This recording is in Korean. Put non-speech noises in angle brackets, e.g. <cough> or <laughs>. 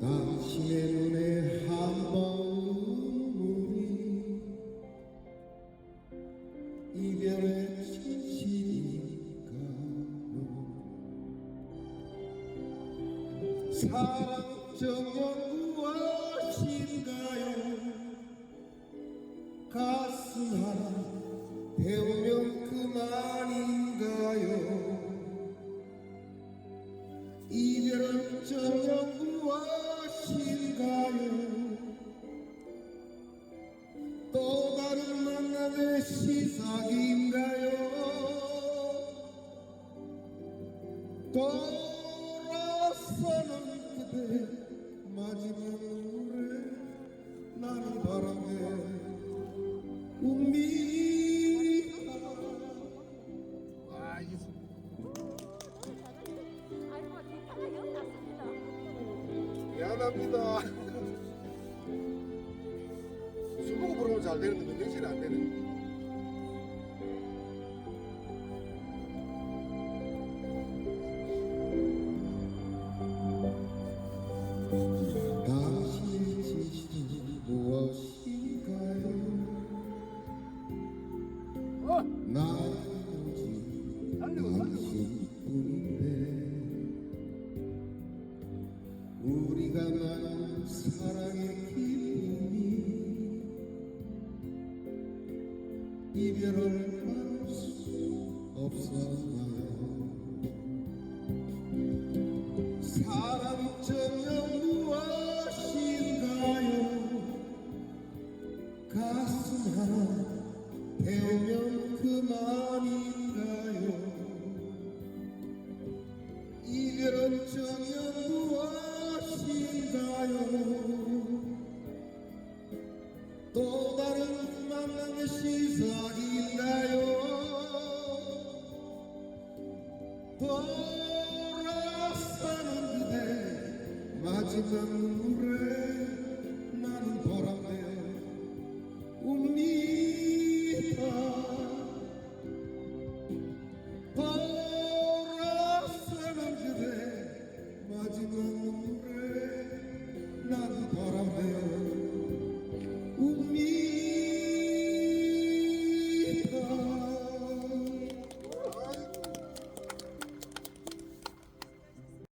당신의 눈에 한 방울이 이별의 진실일까요 사랑 정녕 이별은 정녕 무엇인가요? 또 다른 만남의 시작인가요? 돌아서는 그대 마지막 아, 이게 아이고 기타가 영 났습니다. 미안합니다. <laughs> 술 먹고 부르면 잘 되는데 명실이 안 되네. 이별을 막을 수 없었나요? 사랑 정녕 무엇인가요? 가슴 하나 태우면 그만인가요? 이별은 정녕 만남의 시작인가요? 돌아서는 그대 마지막